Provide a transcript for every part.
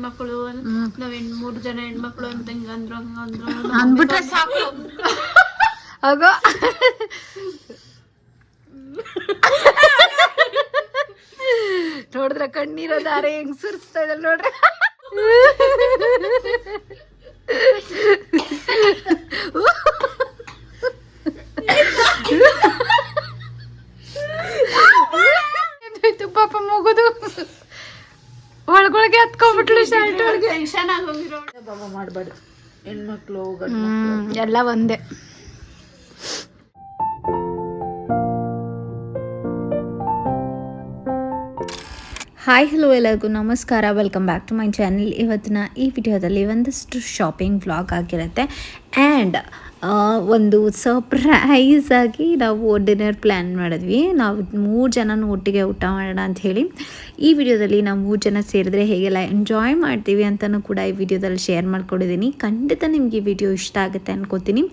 ಹೆಣ್ಮಕ್ಳು ನಾವ್ ಹೆಣ್ ಮೂರ್ ಜನ ಹೆಣ್ಮಕ್ಳು ಅಂತ ಹಿಂಗ ಅಂದ್ರು ಹಂಗ ಅಂದ್ರು ಅಂದ್ಬಿಟ್ರೆ ಸಾಕು. ಹೋಗೋ ನೋಡಿದ್ರ ಕಣ್ಣೀರ ದಾರೆ ಹೆಂಗ್ ಸುರಿಸ್ತಾ ಇದ್ದಾರೆ ನೋಡ್ರಿ ಏನಾಯ್ತು ಪಾಪ ಮುಗುದು ಒಳಗೊಳಗೆ ಹತ್ಕೊಂಡ್ಬಿಟ್ಲು ಶರ್ಟ್ ಒಳಗೆ ಟೆನ್ಷನ್ ಆಗೋಗಿರೋ ಮಾಡಬಾರ್ದು ಹೆಣ್ಮಕ್ಳು ಎಲ್ಲ ಒಂದೇ. ಹಾಯ್ ಹಲೋ ಎಲ್ಲರಿಗೂ. ನಮಸ್ಕಾರ. Welcome back to my channel ಇವತ್ತಿನ ಈ ವಿಡಿಯೋದಲ್ಲಿ ಒಂದಷ್ಟು ಶಾಪಿಂಗ್ ವ್ಲಾಗ್ ಆಗಿರುತ್ತೆ. ಆ್ಯಂಡ್ ಒಂದು ಸರ್ಪ್ರೈಸ್ ಆಗಿ ನಾವು ಡಿನ್ನರ್ ಪ್ಲ್ಯಾನ್ ಮಾಡಿದ್ವಿ. ನಾವು ಮೂರು ಜನನೂ ಒಟ್ಟಿಗೆ ಊಟ ಮಾಡೋಣ ಅಂತ ಹೇಳಿ. ಈ ವಿಡಿಯೋದಲ್ಲಿ ನಾವು ಮೂರು ಜನ ಸೇರಿದ್ರೆ ಹೇಗೆಲ್ಲ ಎಂಜಾಯ್ ಮಾಡ್ತೀವಿ ಅಂತಲೂ ಕೂಡ ಈ ವಿಡಿಯೋದಲ್ಲಿ ಶೇರ್ ಮಾಡ್ಕೊಂಡಿದ್ದೀನಿ. ಖಂಡಿತ ನಿಮಗೆ ಈ ವಿಡಿಯೋ ಇಷ್ಟ ಆಗುತ್ತೆ ಅನ್ಕೋತೀನಿ.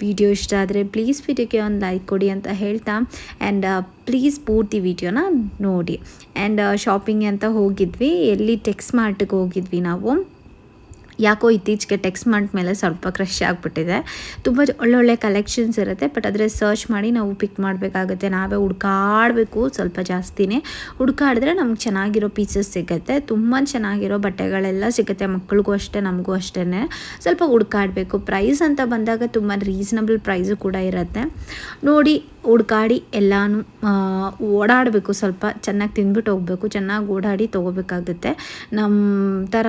ವಿಡಿಯೋ ಇಷ್ಟ ಆದರೆ ಪ್ಲೀಸ್ ವಿಡಿಯೋಗೆ ಒಂದು ಲೈಕ್ ಕೊಡಿ ಅಂತ ಹೇಳ್ತಾ. ಆ್ಯಂಡ್ ಪ್ಲೀಸ್ ಪೂರ್ತಿ ವಿಡಿಯೋನ ನೋಡಿ. ಆ್ಯಂಡ್ ಶಾಪಿಂಗ್ ಅಂತ ಹೋಗಿದ್ವಿ. ಎಲ್ಲಿ ಟೆಕ್ಸ್ ಮಾರ್ಟ್ಗೆ ಹೋಗಿದ್ವಿ ನಾವು. ಯಾಕೋ ಇತ್ತೀಚೆಗೆ ಟೆಕ್ಸ್ಟ್ ಮಾರ್ಟ್ ಮೇಲೆ ಸ್ವಲ್ಪ ಕ್ರಶ್ ಆಗಿಬಿಟ್ಟಿದೆ. ತುಂಬ ಒಳ್ಳೊಳ್ಳೆ ಕಲೆಕ್ಷನ್ಸ್ ಇರುತ್ತೆ ಬಟ್ ಆದರೆ ಸರ್ಚ್ ಮಾಡಿ ನಾವು ಪಿಕ್ ಮಾಡಬೇಕಾಗುತ್ತೆ. ನಾವೇ ಹುಡ್ಕಾಡಬೇಕು ಸ್ವಲ್ಪ ಜಾಸ್ತಿನೇ. ಹುಡ್ಕಾಡಿದ್ರೆ ನಮ್ಗೆ ಚೆನ್ನಾಗಿರೋ ಪೀಸಸ್ ಸಿಗುತ್ತೆ. ತುಂಬ ಚೆನ್ನಾಗಿರೋ ಬಟ್ಟೆಗಳೆಲ್ಲ ಸಿಗುತ್ತೆ ಮಕ್ಕಳಿಗೂ ಅಷ್ಟೇ, ನಮಗೂ ಅಷ್ಟೇ ಸ್ವಲ್ಪ ಹುಡ್ಕಾಡಬೇಕು. ಪ್ರೈಸ್ ಅಂತ ಬಂದಾಗ ತುಂಬ ರೀಸನಬಲ್ ಪ್ರೈಸು ಕೂಡ ಇರುತ್ತೆ. ನೋಡಿ, ಹುಡ್ಕಾಡಿ ಎಲ್ಲನೂ ಓಡಾಡಬೇಕು ಸ್ವಲ್ಪ. ಚೆನ್ನಾಗಿ ತಿಂದ್ಬಿಟ್ಟು ಹೋಗಬೇಕು. ಚೆನ್ನಾಗಿ ಓಡಾಡಿ ತೊಗೋಬೇಕಾಗುತ್ತೆ. ನಮ್ಮ ಥರ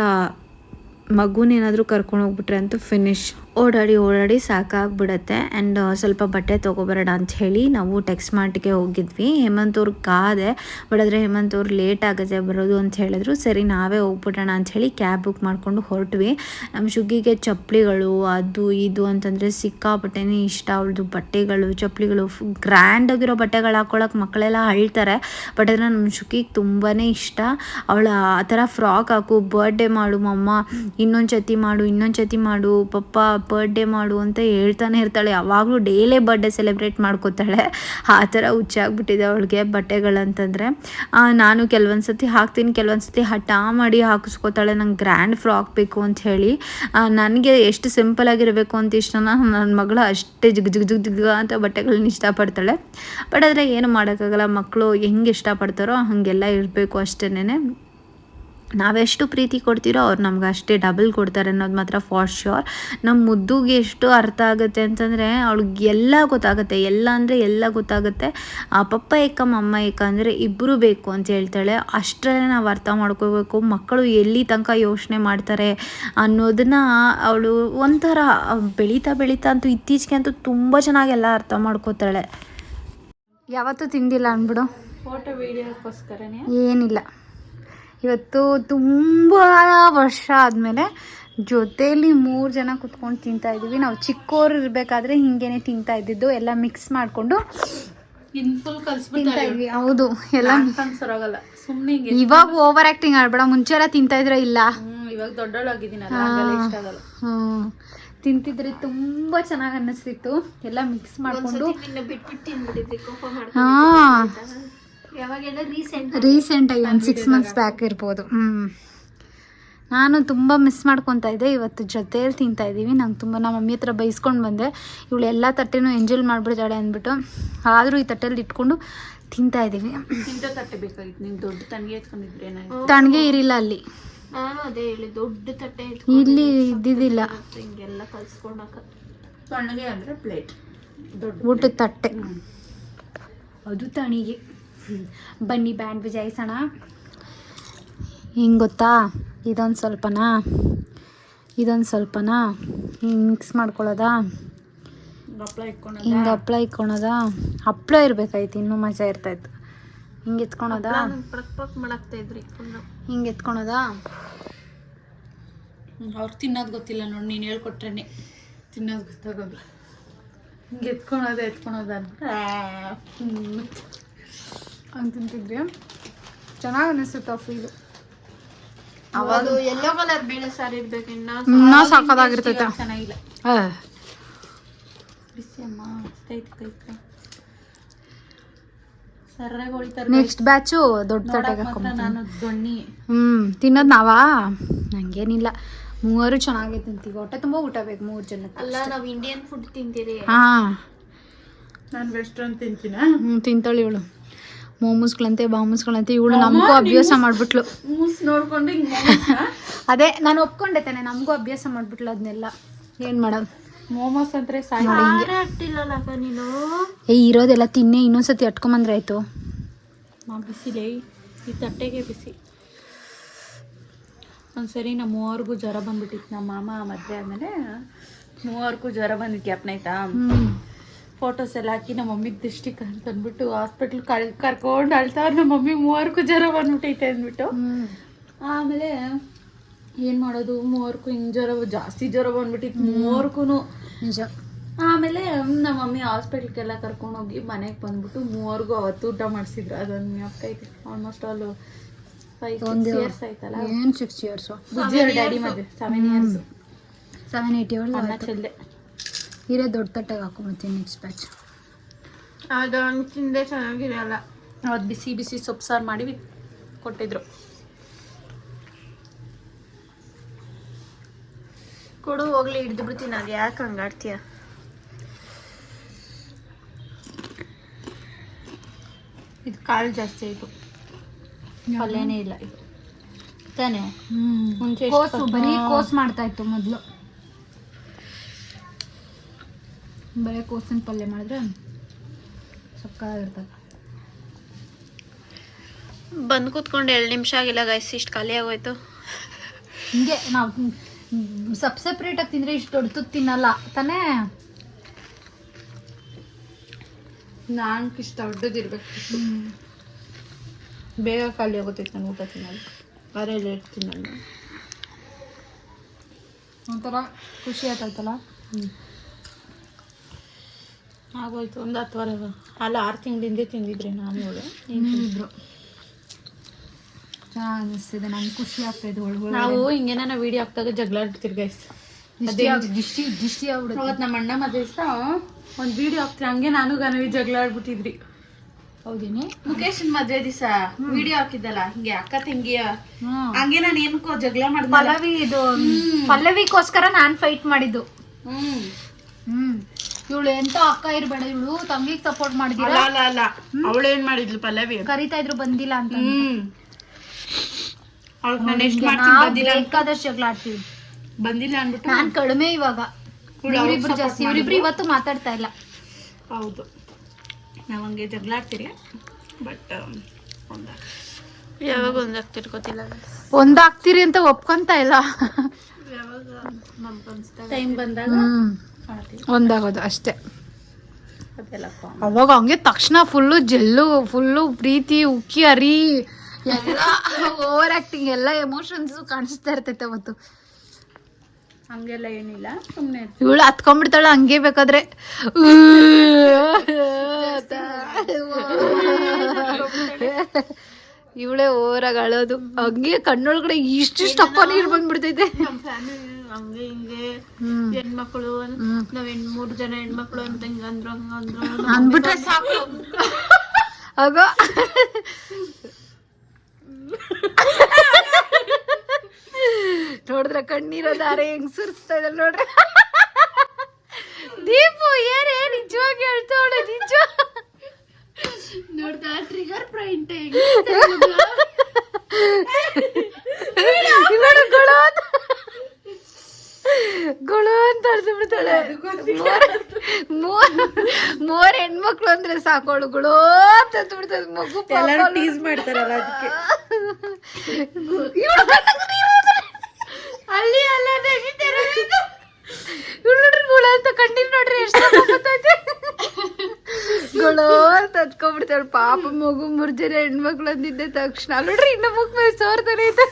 ಮಗುನೇನಾದರೂ ಕರ್ಕೊಂಡು ಹೋಗ್ಬಿಟ್ರೆ ಅಂತೂ ಫಿನಿಶ್ ಓಡಾಡಿ ಓಡಾಡಿ ಸಾಕಾಗ್ಬಿಡತ್ತೆ. ಆ್ಯಂಡ್ ಸ್ವಲ್ಪ ಬಟ್ಟೆ ತೊಗೊಬರೋಣ ಅಂತ ಹೇಳಿ ನಾವು ಟೆಕ್ಸ್ಟ್ ಮಾರ್ಟಿಗೆ ಹೋಗಿದ್ವಿ. ಹೇಮಂತ್ ಅವ್ರಿಗೆ ಕಾದೆ, ಬಟ್ ಆದರೆ ಹೇಮಂತ್ ಅವ್ರು ಲೇಟ್ ಆಗುತ್ತೆ ಬರೋದು ಅಂತ ಹೇಳಿದ್ರು. ಸರಿ, ನಾವೇ ಹೋಗ್ಬಿಡೋಣ ಅಂತ ಹೇಳಿ ಕ್ಯಾಬ್ ಬುಕ್ ಮಾಡಿಕೊಂಡು ಹೊರಟ್ವಿ. ನಮ್ಮ ಶುಗ್ಗಿಗೆ ಚಪ್ಪಲಿಗಳು, ಅದು, ಇದು ಅಂತಂದರೆ ಸಿಕ್ಕಾಪಟ್ಟೆನೇ ಇಷ್ಟ. ಅವಳದು ಬಟ್ಟೆಗಳು, ಚಪ್ಪಲಿಗಳು ಗ್ರ್ಯಾಂಡ್ ಆಗಿರೋ ಬಟ್ಟೆಗಳು ಹಾಕ್ಕೊಳಕ್ಕೆ ಮಕ್ಕಳೆಲ್ಲ ಅಳ್ತಾರೆ. ಬಟ್ ಆದರೆ ನಮ್ಮ ಶುಗ್ಗಿಗೆ ತುಂಬಾ ಇಷ್ಟ. ಅವಳ ಆ ಥರ ಫ್ರಾಕ್ ಹಾಕು ಬರ್ಡೇ ಮಾಡು ಮಮ್ಮ ಇನ್ನೊಂದು ಚತಿ ಮಾಡು ಇನ್ನೊಂದು ಸತಿ ಮಾಡು, ಪಪ್ಪ ಬರ್ಡೇ ಮಾಡು ಅಂತ ಹೇಳ್ತಾನೆ ಇರ್ತಾಳೆ. ಯಾವಾಗಲೂ ಡೇಲೇ ಬರ್ಡೇ ಸೆಲೆಬ್ರೇಟ್ ಮಾಡ್ಕೋತಾಳೆ. ಆ ಥರ ಹುಚ್ಚಾಗ್ಬಿಟ್ಟಿದೆ ಅವಳಿಗೆ ಬಟ್ಟೆಗಳಂತಂದರೆ ನಾನು ಕೆಲವೊಂದು ಸತಿ ಹಾಕ್ತೀನಿ, ಕೆಲವೊಂದು ಸತಿ ಹಠ ಮಾಡಿ ಹಾಕಿಸ್ಕೋತಾಳೆ. ನಂಗೆ ಗ್ರ್ಯಾಂಡ್ ಫ್ರಾಕ್ ಬೇಕು ಅಂತ ಹೇಳಿ. ನನಗೆ ಎಷ್ಟು ಸಿಂಪಲ್ ಆಗಿರಬೇಕು ಅಂತ ಇಷ್ಟನ ನನ್ನ ಮಗಳು ಅಷ್ಟೇ ಜಿಗ್ ಜಿಗ್ ಜಿಗ್ ಜಿಗ್ ಅಂತ ಬಟ್ಟೆಗಳನ್ನ ಇಷ್ಟಪಡ್ತಾಳೆ. ಬಟ್ ಆದರೆ ಏನು ಮಾಡೋಕ್ಕಾಗಲ್ಲ. ಮಕ್ಕಳು ಹೆಂಗೆ ಇಷ್ಟಪಡ್ತಾರೋ ಹಾಗೆಲ್ಲ ಇರಬೇಕು ಅಷ್ಟೇನೆ ನಾವೆಷ್ಟು ಪ್ರೀತಿ ಕೊಡ್ತೀರೋ ಅವ್ರು ನಮ್ಗೆ ಅಷ್ಟೇ ಡಬಲ್ ಕೊಡ್ತಾರೆ ಅನ್ನೋದು ಮಾತ್ರ ಫಾರ್ ಶ್ಯೂರ್ ನಮ್ಮ ಮುದ್ದುಗೆ ಎಷ್ಟು ಅರ್ಥ ಆಗುತ್ತೆ ಅಂತಂದರೆ ಅವಳಿಗೆ ಎಲ್ಲ ಗೊತ್ತಾಗುತ್ತೆ ಎಲ್ಲ ಅಂದರೆ ಎಲ್ಲ ಗೊತ್ತಾಗುತ್ತೆ. ಆ ಪಪ್ಪ ಏಕ ಮಮ್ಮ ಏಕ ಅಂದರೆ ಇಬ್ಬರು ಬೇಕು ಅಂತ ಹೇಳ್ತಾಳೆ. ಅಷ್ಟರಲ್ಲೇ ನಾವು ಅರ್ಥ ಮಾಡ್ಕೋಬೇಕು ಮಕ್ಕಳು ಎಲ್ಲಿ ತನಕ ಯೋಚನೆ ಮಾಡ್ತಾರೆ ಅನ್ನೋದನ್ನ ಅವಳು ಒಂಥರ ಬೆಳೀತಾ ಬೆಳೀತಾ ಅಂತೂ ಇತ್ತೀಚೆಗೆ ಅಂತೂ ತುಂಬ ಚೆನ್ನಾಗೆಲ್ಲ ಅರ್ಥ ಮಾಡ್ಕೋತಾಳೆ. ಯಾವತ್ತೂ ತಿಂದಿಲ್ಲ ಅಂದ್ಬಿಡು ಫೋಟೋ ವಿಡಿಯೋಕ್ಕೋಸ್ಕರನೇ ಏನಿಲ್ಲ. ಇವತ್ತು ತುಂಬ ವರ್ಷ ಆದಮೇಲೆ ಜೊತೆಯಲ್ಲಿ ಮೂರು ಜನ ಕುತ್ಕೊಂಡು ತಿಂತಾ ಇದ್ದೀವಿ. ನಾವು ಚಿಕ್ಕೋರು ಇರಬೇಕಾದ್ರೆ ಹಿಂಗೇನೆ ತಿಂತಾ ಇದ್ದಿದ್ದು ಎಲ್ಲ ಮಿಕ್ಸ್ ಮಾಡಿಕೊಂಡು ಇದ್ವಿ. ಹೌದು. ಎಲ್ಲ ಸುಮ್ಮನೆ ಇವಾಗ ಓವರ್ ಆಕ್ಟಿಂಗ್ ಆಡ್ಬೇಡ ಮುಂಚೆ ಎಲ್ಲ ತಿಂತಾ ಇದ್ರೆ ಇಲ್ಲ? ಇವಾಗ ಹ್ಮ್. ತಿಂತಿದ್ರೆ ತುಂಬಾ ಚೆನ್ನಾಗಿ ಅನ್ನಿಸ್ತಿತ್ತು. ಎಲ್ಲ ಮಿಕ್ಸ್ ಮಾಡಿಕೊಂಡು. ಬಿಟ್ಬಿಟ್ಟು ಹಾ. ರೀಸೆಂಟಾಗಿ ಒಂದು ಸಿಕ್ಸ್ ಮಂತ್ಸ್ ಬ್ಯಾಕ್ ಇರ್ಬೋದು. ಹ್ಞೂ ನಾನು ತುಂಬ ಮಿಸ್ ಮಾಡ್ಕೊತ ಇದ್ದೆ. ಇವತ್ತು ಜೊತೆಯಲ್ಲಿ ತಿಂತಾ ಇದ್ದೀವಿ. ನಂಗೆ ತುಂಬ ನಮ್ಮ ಮಮ್ಮಿ ಹತ್ರ ಬೈಸ್ಕೊಂಡು ಬಂದೆ. ಇವಳು ಎಲ್ಲ ತಟ್ಟೆನೂ ಎಂಜಾಯ್ ಮಾಡಿಬಿಡ್ತಾಳೆ ಅಂದ್ಬಿಟ್ಟು ಆದರೂ ಈ ತಟ್ಟೆಯಲ್ಲಿ ಇಟ್ಕೊಂಡು ತಿಂತಾ ಇದ್ದೀವಿ. ತಣ್ಣಗೆ ಇರಿಲ್ಲ ಅಲ್ಲಿ. ನಾನು ಅದೇ ಹೇಳಿ ದೊಡ್ಡ ತಟ್ಟೆ ಇಲ್ಲಿ ಇದ್ದಿದ್ದಿಲ್ಲ. ಊಟದ ತಟ್ಟೆ. ಅದು ತಣಿಗೆ. ಬನ್ನಿ ಬ್ಯಾಂಡ್ ಬಿಜಾಯಿಸೋಣ ಹಿಂಗೆ ಗೊತ್ತಾ? ಇದೊಂದು ಸ್ವಲ್ಪನಾ? ಇದೊಂದು ಸ್ವಲ್ಪನಾ? ಹಿಂಗೆ ಮಿಕ್ಸ್ ಮಾಡ್ಕೊಳ್ಳೋದಾ? ಹಿಂಗೆ ಹಪ್ಳ ಇಟ್ಕೊಳೋದ? ಹಪ್ಳ ಇರ್ಬೇಕಾಯ್ತು, ಇನ್ನೂ ಮಜಾ ಇರ್ತಾಯಿತ್ತು ಹಿಂಗೆ ಎತ್ಕೊಳೋದ? ಹಿಂಗೆ ಎತ್ಕೊಳೋದ? ಅವ್ರು ತಿನ್ನೋದು ಗೊತ್ತಿಲ್ಲ ನೋಡಿ, ನೀನು ಹೇಳ್ಕೊಟ್ರೇನೆ. ತಿನ್ನೋದು ಗೊತ್ತಾಗೋದು ಹಿಂಗೆ ಎತ್ಕೊಳೋದ ಎತ್ಕೊಳೋದ ಹಂಗೆ ತಿಂತಿದ್ರಿ? ಚೆನ್ನಾಗಿ ಅನಿಸುತ್ತೆ ಫೀಲು ಅವಾಗ ಎಲ್ಲೋ ಕಲರ್ ಬೇಳೆ ಸಾರು ಇರ್ಬೇಕು ಇನ್ನ ಸಾಕಾಗಿರ್ತೈತೆ ಚೆನ್ನಾಗಿಲ್ಲ. ನೆಕ್ಸ್ಟ್ ಬ್ಯಾಚು ದೊಡ್ಡ ತಟ್ಟೆಗೆ ಹ್ಮ್ ತಿನ್ನೋದು ನಾವಾ? ಹಂಗೇನಿಲ್ಲ ಮೂವರು ಚೆನ್ನಾಗಿ ತಿಂತೀವಿ. ಹೊಟ್ಟೆ ತುಂಬ ಊಟ ಬೇಕು ಮೂರು ಜನಕ್ಕೆ ಅಲ್ಲ ನಾವು ಇಂಡಿಯನ್ ಫುಡ್ ತಿಂತೀರಿ. ಹಾ. ನಾನು ವೆಸ್ಟರ್ನ್ ತಿಂತೀನ? ಹ್ಮ್ ತಿಂತಾಳೆ ಇವಳು. ಮೋಮೋಸ್ಗಳಂತೆ ಬಾಮೋಸ್ಗಳಂತೆ ಇವಳು ನಮಗೂ ಅಭ್ಯಾಸ ಮಾಡ್ಬಿಟ್ಲು. ಮೂಸ್ ನೋಡ್ಕೊಂಡು ಅದೇ ನಾನು ಒಪ್ಕೊಂಡೆ ತಾನೆ ನಮಗೂ ಅಭ್ಯಾಸ ಮಾಡ್ಬಿಟ್ಲು ಅದನ್ನೆಲ್ಲ ಏನ್ ಮಾಡೋದು ಮೋಮೋಸ್ ಅಂದ್ರೆ ಏ ಇರೋದೆಲ್ಲ ತಿನ್ನೆ ಇನ್ನೊಂದ್ಸತಿ ಅಟ್ಕೊಂಬಂದ್ರೆ ಆಯ್ತು. ಬಿಸಿಲೇ ಈ ತಟ್ಟೆಗೆ ಬಿಸಿ. ಒಂದ್ಸರಿ ನಮ್ಮ ಮೂವರ್ಗೂ ಜ್ವರ ಬಂದ್ಬಿಟ್ಟಿತ್ತು ನಮ್ಮ ಮಾಮ ಮದುವೆ ಆದಮೇಲೆ. ಮೂವರ್ಗೂ ಜ್ವರ ಬಂದಿತ್ತು ಕ್ಯಾಪ್ನಾಯ್ತಾ ಆಯ್ತಾ? ಹ್ಮ್. ಫೋಟೋಸ್ ಎಲ್ಲ ಹಾಕಿ ನಮ್ಮ ಮಮ್ಮಿಗೆ ದೃಷ್ಟಿ ಅಂತ ಅಂದ್ಬಿಟ್ಟು ಹಾಸ್ಪಿಟ್ಲ್ ಕಳ್ ಕರ್ಕೊಂಡು ಅಳ್ತಾವ್ರು ನಮ್ಮ ಮಮ್ಮಿ ಮೂವರ್ಗೂ ಜ್ವರ ಬಂದ್ಬಿಟ್ಟೈತೆ ಅಂದ್ಬಿಟ್ಟು. ಆಮೇಲೆ ಏನು ಮಾಡೋದು? ಮೂವರ್ಗೂ ಹಿಂಗೆ ಜ್ವರ ಜಾಸ್ತಿ ಜ್ವರ ಬಂದ್ಬಿಟ್ಟಿತ್ತು ಮೂವರ್ಗೂ ನಿಜ. ಆಮೇಲೆ ನಮ್ಮ ಮಮ್ಮಿ ಹಾಸ್ಪಿಟ್ಲ್ಗೆಲ್ಲ ಕರ್ಕೊಂಡೋಗಿ ಮನೆಗೆ ಬಂದ್ಬಿಟ್ಟು ಮೂವರ್ಗೂ ಅವತ್ತು ಊಟ ಮಾಡಿಸಿದ್ರು. ಅದೊಂದು ಆಗ್ತೈತೆ ಆಲ್ಮೋಸ್ಟ್ ಆಲ್ ಫೈವ್ ಇಯರ್ಸ್ ಆಯ್ತಲ್ಲ. ಏನ್ ಸಿಕ್ಸ್ ಇಯರ್ಸು ಡ್ಯಾಡಿ ಮದುವೆ seven years seven eight years years ಚೆಲ್ಲೆ. ಇರೇ ದೊಡ್ಡ ತಟ್ಟೆಗೆ ಹಾಕೊಂಬತ್ತೀನಿ ನೆಕ್ಸ್ಟ್ ಬ್ಯಾಚ್ ಅದೊಂದು ತಿಂದೆ ಚೆನ್ನಾಗಿರಲ್ಲ. ಅದು ಬಿಸಿ ಬಿಸಿ ಸೊಪ್ಪು ಸಾರು ಮಾಡಿ ಕೊಟ್ಟಿದ್ರು. ಕೊಡು ಹೋಗ್ಲಿ ಹಿಡ್ದು ಬಿಡ್ತೀನಿ ಅದು ಯಾಕೆ ಹಂಗಾಡ್ತೀಯ ಇದು ಕಾಳು ಜಾಸ್ತಿ ಆಯಿತು. ಪಲ್ಯನೇ ಇಲ್ಲ ಇದು. ತಾನೇ? ಹ್ಮ್. ಮುಂಚೆ ಕೋಸು ಬರೀ ಕೋಸ್ ಮಾಡ್ತಾ ಇತ್ತು ಮೊದಲು. ಬರೀ ಕೋಸಿನ ಪಲ್ಯ ಮಾಡಿದ್ರೆ ಸಕ್ಕಾಗಿರ್ತದೆ ಬಂದು ಕೂತ್ಕೊಂಡು ಎರಡು ನಿಮಿಷ ಆಗಿಲ್ಲ ಗೈಸ್ ಇಷ್ಟು ಖಾಲಿ ಆಗೋಯ್ತು. ಹಿಂಗೆ ನಾವು ಸಪ್ ಸಪ್ರೇಟಾಗಿ ತಿಂದರೆ ಇಷ್ಟು ದೊಡ್ಡದು ತಿನ್ನಲ್ಲ ತಾನೇ? ನಾನು ಇಷ್ಟ ದೊಡ್ಡದಿರ್ಬೇಕು ಬೇಗ ಖಾಲಿ ಆಗುತ್ತೈತೆ ನಾನು ಊಟ ತಿನ್ನಲ್ಲ ಅರೆ ಲೇಟ್ ತಿನ್ನಲ್ಲ ಒಂಥರ ಖುಷಿ ಆಯ್ತಲ್ಲ ಆಗೋಯ್ತು. ಒಂದು ಹತ್ತುವರೆ ಅಲ್ಲ ಆರು ತಿಂಗಳಿಂದ ತಿಂದಿದ್ರಿ ನಾನು ಚೆನ್ನಾಗಿ ಅನಿಸ್ತಿದೆ. ನಂಗೆ ಖುಷಿ ಆಗ್ತಾಯಿದೆ ಒಳಗೆ ನಾವು ಹಿಂಗೇನ ವಿಡಿಯೋ ಹಾಕ್ದಾಗ ಜಗಳ ಆಡ್ತಿರ್ ಗೈಸ್ ದಿಷ್ಟಿ ದಿಷ್ಟಿ ಆಗ್ಬಿಡುತ್ತೆ. ಅವತ್ತು ನಮ್ಮ ಅಣ್ಣ ಮದುವೆ ಒಂದು ವಿಡಿಯೋ ಹಾಕ್ತೀವಿ ಹಂಗೆ ನಾನು ಗನವಿ ಜಗಳ ಆಡ್ಬಿಟ್ಟಿದ್ರಿ. ಹೌದೇನಿ? ಮುಖೇಶನ್ ಮದ್ವೆ ದಿವಸ ವಿಡಿಯೋ ಹಾಕಿದ್ದಲ್ಲ ಹಿಂಗೆ ಅಕ್ಕ ತಂಗಿಯ. ಹಂಗೆ ನಾನು ಏನಕ್ಕೋ ಜಗಳ ಮಾಡ್ತೀನಿ ಪಲ್ಲವಿ ಇದು ಪಲ್ಲವಿಗೋಸ್ಕರ ನಾನು ಫೈಟ್ ಮಾಡಿದ್ದು. ಹ್ಮ್. ಹ್ಮ್. ಇವಳು ಎಂತ ಅಕ್ಕ ಇರ್ಬೇಡ ಇವಳು? ತಂಗಿಗ್ ಸಪೋರ್ಟ್ ಮಾಡಿದಿರ? ಅಲ್ಲ ಅಲ್ಲ ಅವಳು ಏನ್ ಮಾಡಿದ್ಲು ಪಲ್ಲವಿ? ಕರಿತಾ ಇದ್ರು ಬಂದಿಲ್ಲ ಅಂತ ಹ್ಮ್. ಅವಳಿಗೆ ನಾನು ಎಷ್ಟು ಮಾಡ್ತೀನಿ ಬಂದಿಲ್ಲ ಬೇಕಾದಷ್ಟು ಜಗಳ ಆಡ್ತೀವಿ. ಬಂದಿಲ್ಲ ಅನ್ಬಿಟ್ಟು ನಾನ್ ಕಡಿಮೆ ಇವಾಗ. ಇವಳು ಅವ್ಳಿಗೆ ಇವ್ರಿಬ್ರು support ಜಾಸ್ತಿ. ಇವ್ರಿಬ್ರು ಇವತ್ತು ಮಾತಾಡ್ತಾ ಇಲ್ಲ. ಹೌದು. ನಾವು ಹಂಗೆ ಬಟ್ ಒಂದ. ಯಾವಾಗ ಒಂದಾಗ್ತಿರ್ ಗೊತ್ತಿಲ್ಲ. ಒಂದಾಗ್ತೀರಿ ಅಂತ ಒಪ್ಕೊಂತ ಇಲ್ಲ. ಯಾವಾಗ? ನಮ್ಗೆ ಅನ್ಸ್ದಾಗ ಟೈಮ್ ಬಂದಾಗ? ಒಂದಾಗೋದು ಅಷ್ಟೇ. ಅವಾಗ ಹಂಗೆ ತಕ್ಷಣ ಫುಲ್ಲು ಜೆಲ್ಲು ಫುಲ್ಲು ಪ್ರೀತಿ ಉಕ್ಕಿ ಅರಿ ಎಲ್ಲ ಓವರ್ ಆಕ್ಟಿಂಗ್ ಎಲ್ಲ ಎಮೋಷನ್ಸ್ ಕಾಣಿಸ್ತಾ ಇರ್ತೈತೆ ಅವತ್ತು. ಹಂಗೆಲ್ಲ ಏನಿಲ್ಲ ಸುಮ್ಮನೆ ಇವಳು ಹತ್ಕೊಂಡ್ಬಿಡ್ತಾಳ ಹಂಗೆ ಬೇಕಾದ್ರೆ. ಇವಳೇ ಓವರಾಗಿ ಅಳೋದು. ಹಂಗೆ ಕಣ್ಣೊಳಗಡೆ ಇಷ್ಟಿಷ್ಟು ಅಪ್ಪ ನೀರು ಬಂದ್ಬಿಡ್ತೈತೆ ಹಂಗೆ ಹಿಂಗೆ ಹೆಣ್ಮಕ್ಳು. ನಾವ್ ಹೆಣ್ ಮೂರು ಜನ ಹೆಣ್ಮಕ್ಳು ಅಂತ ಹಿಂಗ ಅಂದ್ರು ಹಂಗ ಅಂದ್ರು ಅಂದ್ಬಿಟ್ರೆ ಸಾಕು. ಅಗೋ. ನೋಡಿದ್ರೆ ಕಣ್ಣೀರ ದಾರೆ ಹೆಂಗ್ ಸುರಿಸ್ತಾ ಇದ್ದಾರೆ ನೋಡ್ರಿ. ದೀಪು ಏನೇ ನಿಜವಾಗಿ ಹೇಳ್ತಾವಳೆ ನಿಜ. ನೋಡ್ತಾ ಟ್ರಿಗರ್ ಪಾಯಿಂಟ್ ಇವಾಗ ಗೊಳು ಅಂತ ಗೊಳು ಅಂತ ಅಳ್ಸ್ಬಿಡ್ತಾಳೆ ಮೂರ್ ಮೂರ್ ಹೆಣ್ಮಕ್ಳು ಅಂದ್ರೆ ಸಾಕೋಳುಗಳು ಅಂತ ಅಂದ್ಬಿಡ್ತಾಳೆ ಮಗು ಎಲ್ಲರೂ ಟೀಸ್ ಮಾಡ್ತಾರಲ್ಲ ಅದಕ್ಕೆ. ಅಲ್ಲಿ ಅಲ್ಲ ನೋಡ್ರಿ ಗುಳ ಅಂತ ಕಣ್ಣಿಲ್ ನೋಡ್ರಿ ಎಷ್ಟು ಗುಳೋ ಅಂತ ಹತ್ಕೊಂಡ್ಬಿಡ್ತಾಳೆ ಪಾಪ ಮಗು ಮೂರ್ ಜನ ಹೆಣ್ಮಕ್ಳು ಅಂದಿದ್ದೆ ತಕ್ಷಣ. ನೋಡ್ರಿ ಇನ್ನ ಮುಖ ಮೇಲೆ ಸೋರ್ತಾನೆ ಐತೆ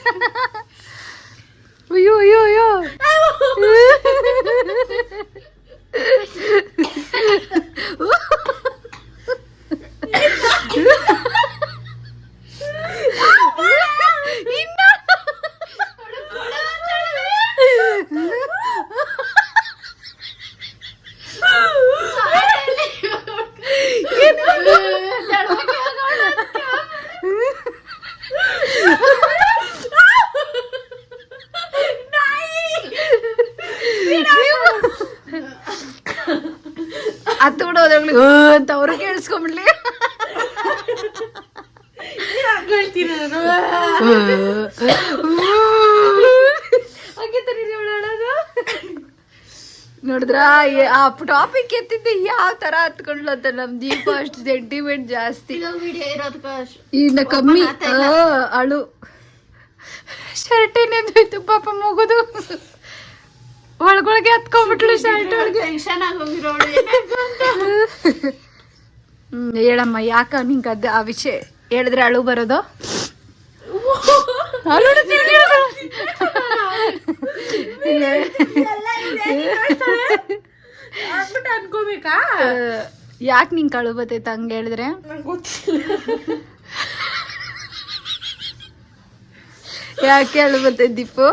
ಅಯ್ಯೋ ಅಯ್ಯೋ ಅಯ್ಯೋ. Ooh. ಬಿಡು ಹೋದ್ರಲ್ಲಿ ಅಂತ ಅವರು ಕೇಳಿಸ್ಕೊಂಬಿಡ್ಲಿ ನೋಡಿದ್ರ ಆ ಟಾಪಿಕ್ ಎತ್ತಿದ್ದೆ ಯಾವ ತರ ಹತ್ಕೊಂಡ್ಲು ಅಂತ ನಮ್ ದೀಪ ಅಷ್ಟು ಸೆಂಟಿಮೆಂಟ್ ಜಾಸ್ತಿ. ಇನ್ನ ಕಮ್ಮಿ ಅಳು. ಶರ್ಟ್ ಏನೇಂದ್ರೋಯ್ತು ಪಾಪ ಮುಗುದು. ಒಳಗೊಳಗೆ ಹತ್ಕೊಂಡ್ಬಿಟ್ಲು ಶರ್ಟ್ ಒಳಗೆ. ಟೆನ್ಷನ್ ಹೇಳಮ್ಮ ಯಾಕ ನಿಂಗೆ ಅದ ಆ ವಿಷಯ ಹೇಳಿದ್ರೆ ಅಳು ಬರೋದು? ಅನ್ಕೋಬೇಕಾ? ಯಾಕೆ ನಿಂಗೆ ಅಳು ಬರ್ತೈತೆ ಹಂಗೆ ಹೇಳಿದ್ರೆ? ಯಾಕೆ ಅಳು ಬರ್ತೈತೆ ದೀಪು?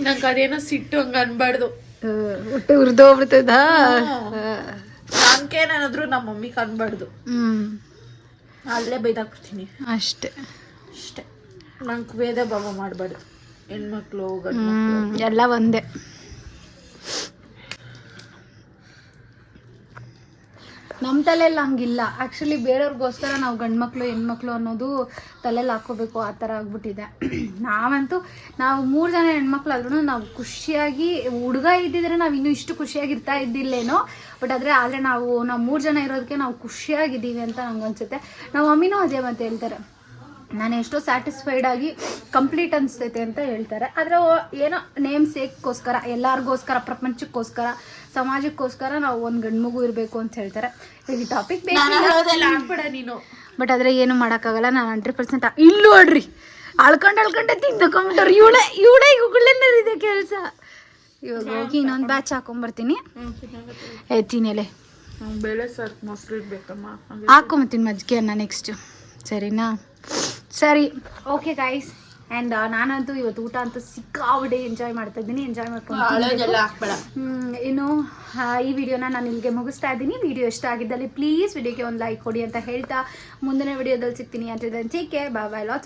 ನಂಗೆ ಅದೇನೋ ಸಿಟ್ಟು ಹಂಗ ಅನ್ಬಾರ್ದು. ಆ, ಹೊಟ್ಟೆ ಉರ್ದೋಗ್ಬಿಡ್ತದ ನಾನ್ಕೇನಾದ್ರು ನಮ್ಮ ಮಮ್ಮಿ ಅನ್ಬಾರ್ದು. ಹ್ಮ್. ಅಲ್ಲೇ ಬೈದಾಕ್ಬಿಡ್ತೀನಿ. ಅಷ್ಟೇ. ಅಷ್ಟೇ. ನಂಗೆ ಭೇದ ಭಾವ ಮಾಡಬಾರ್ದು. ಹೆಣ್ಮಕ್ಳು ಗಂಡು ಎಲ್ಲ ಒಂದೇ. ನಮ್ಮ ತಲೆಯಲ್ಲಿ ಹಂಗಿಲ್ಲ. ಆ್ಯಕ್ಚುಲಿ ಬೇರೆಯವ್ರಿಗೋಸ್ಕರ ನಾವು ಗಂಡ್ಮಕ್ಳು, ಹೆಣ್ಮಕ್ಳು ಅನ್ನೋದು ತಲೆಯಲ್ಲಿ ಹಾಕ್ಕೋಬೇಕು ಆ ಥರ ಆಗ್ಬಿಟ್ಟಿದೆ. ನಾವಂತೂ ನಾವು ಮೂರು ಜನ ಹೆಣ್ಮಕ್ಳು ಆದ್ರೂ ನಾವು ಖುಷಿಯಾಗಿ ಹುಡುಗ ಇದ್ದಿದ್ರೆ ನಾವು ಇನ್ನೂ ಇಷ್ಟು ಖುಷಿಯಾಗಿರ್ತಾ ಇದ್ದಿಲ್ಲೇನೋ, ಬಟ್ ಆದರೆ ಆದರೆ ನಾವು ನಾವು ಮೂರು ಜನ ಇರೋದಕ್ಕೆ ನಾವು ಖುಷಿಯಾಗಿದ್ದೀವಿ ಅಂತ ನಂಗೆ ಅನ್ಸುತ್ತೆ. ನಾವು ಮಮ್ಮಿನೂ ಅದೇ ಮತ್ತೆ ಹೇಳ್ತಾರೆ. ನಾನು ಎಷ್ಟೋ ಸ್ಯಾಟಿಸ್ಫೈಡ್ ಆಗಿ ಕಂಪ್ಲೀಟ್ ಅನಿಸ್ತೈತೆ ಅಂತ ಹೇಳ್ತಾರೆ. ಆದರೆ ಏನೋ ನೇಮ್ ಸೇಕ್ಗೋಸ್ಕರ ಎಲ್ಲರಿಗೋಸ್ಕರ, ಪ್ರಪಂಚಕ್ಕೋಸ್ಕರ ಸಮಾಜಕ್ಕೋಸ್ಕರ ನಾವು ಒಂದು ಗಂಡು ಮಗು ಇರಬೇಕು ಅಂತ ಹೇಳ್ತಾರೆ. ಈ ಟಾಪಿಕ್ ನೀನು. ಬಟ್ ಆದರೆ ಏನು ಮಾಡೋಕ್ಕಾಗಲ್ಲ ನಾನು ಹಂಡ್ರೆಡ್ ಪರ್ಸೆಂಟ್ ಇಲ್ಲೂ ಅಡ್ರಿ ಅಳ್ಕೊಂಡು ಅಳ್ಕೊಂಡೆ ತಿಂದ್ಕೊಂಬಿಟ್ಟವ್ರು ಇವಳೆ ಇವಳೆ ಇದೆ ಕೆಲಸ. ಇವಾಗ ಹೋಗಿ ಇನ್ನೊಂದು ಬ್ಯಾಚ್ ಹಾಕೊಂಬರ್ತೀನಿ. ಏ ಎಲೆ. ಬೇಳೆ ಸಾರು ಮೊಸರು ಇರ್ಬೇಕಮ್ಮ ಹಾಕೊಂಬತ್ತೀನಿ ಮಜ್ಜಿಗೆ ಅನ್ನ ನೆಕ್ಸ್ಟ್ ಸರಿನಾ? ಸರಿ. ಓಕೆ ಗೈಸ್ ಆ್ಯಂಡ್ ನಾನಂತೂ ಇವತ್ತು ಊಟ ಅಂತೂ ಸಿಕ್ಕಾಬಿಡಿ ಎಂಜಾಯ್ ಮಾಡ್ತಾ ಇದ್ದೀನಿ ಎಂಜಾಯ್ ಮಾಡ್ಕೊಂಡು ಇನ್ನು ಈ ವಿಡಿಯೋನ ನಾನು ಇಲ್ಲಿಗೆ ಮುಗಿಸ್ತಾ ಇದ್ದೀನಿ. ವಿಡಿಯೋ ಇಷ್ಟ ಆಗಿದ್ದಲ್ಲಿ ಪ್ಲೀಸ್ ವಿಡಿಯೋಗೆ ಒಂದು ಲೈಕ್ ಕೊಡಿ ಅಂತ ಹೇಳ್ತಾ ಮುಂದಿನ ವಿಡಿಯೋದಲ್ಲಿ ಸಿಗ್ತೀನಿ. ಅಂತ take care bye bye lots